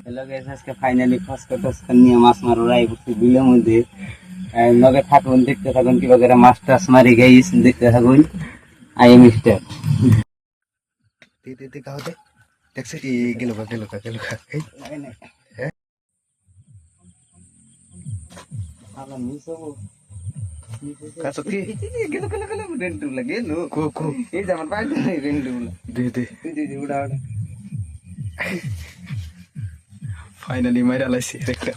Hello guys আজকে finally ফসকা টসকা নিয়ে মাছ মারো রাই করছি বিলের মধ্যে আহ, লগে থাকুন দেখতে থাকুন কি বগেরা মাছ টাছ মারি গাইস দেখতে থাকুন আই মিস্টার দে দে দে গাও দে দেখছে এই গেল গা গেল গা গেল গা এই হ্যাঁ? কাছত কি গেল গেল গেল রেন্টু লাগে লো কো কো এই যে আমার বাইরে রেন্টু দে দে উড়া উড়া ফাইনালি মাইরা লাইছি একটা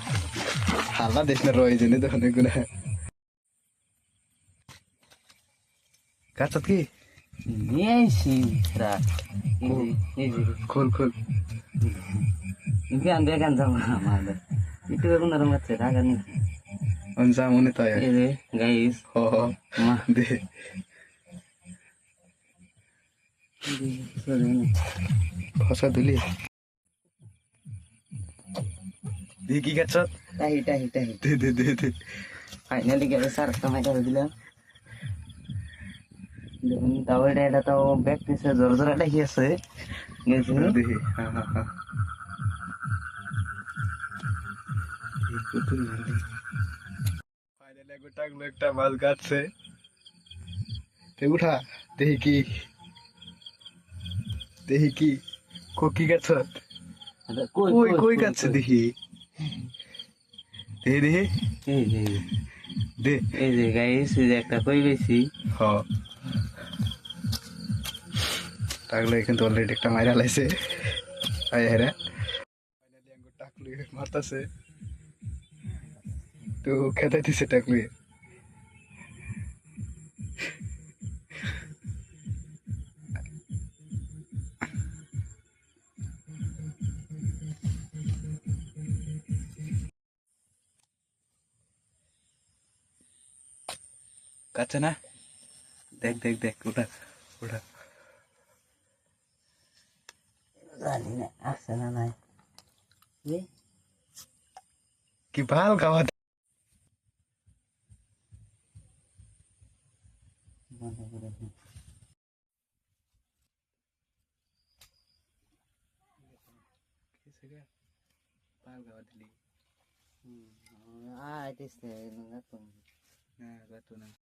হালা দেশ না রয়ে জেনে তখন এগুলো কাছত কি নিয়েছি খোল খোল গান গান যাব আমাদের একটু বেগুন নরম আছে রাগা নেই অনজা মনে এই যে গাইস হ হ মা দে ফসা দিলি দি কি কাছত টাহি টাহি টাহি দে দে দে দে। ফাইনালি গেলে স্যার একটা মাইকা দিলাম। দেখুন তাও এটা এটা তাও ব্যাগ পিসে জোর জোর এটা কি আছে। গেছে। দেখি। হ্যাঁ হ্যাঁ হ্যাঁ। ফাইনালি গোটাগুলো একটা মাছ কাটছে তে উঠা। দেখি কি। দেখি কি। কোকি গাছ? কই কই কই কাটছে দেখি। দেখি। দেখি দে। এই যে গাইস এই যে একটা কই বেশি হ। টাকলো কিন্তু অলরেডি একটা মাইরা লাইছে। আয় হেরে। ফাইনালি আঙ্গুর টাকলু মারতাছে। তো খেতে দিছে কাছে না দেখ দেখ দেখ ওটা ওটা জানি না আসছে না নাই এই, কি ভাল খাওয়া বন্ধ করে দিন। ভাল খাওয়া দিলি হুম, আ, এটা ইসে, নোংরা তো। হ্যাঁ না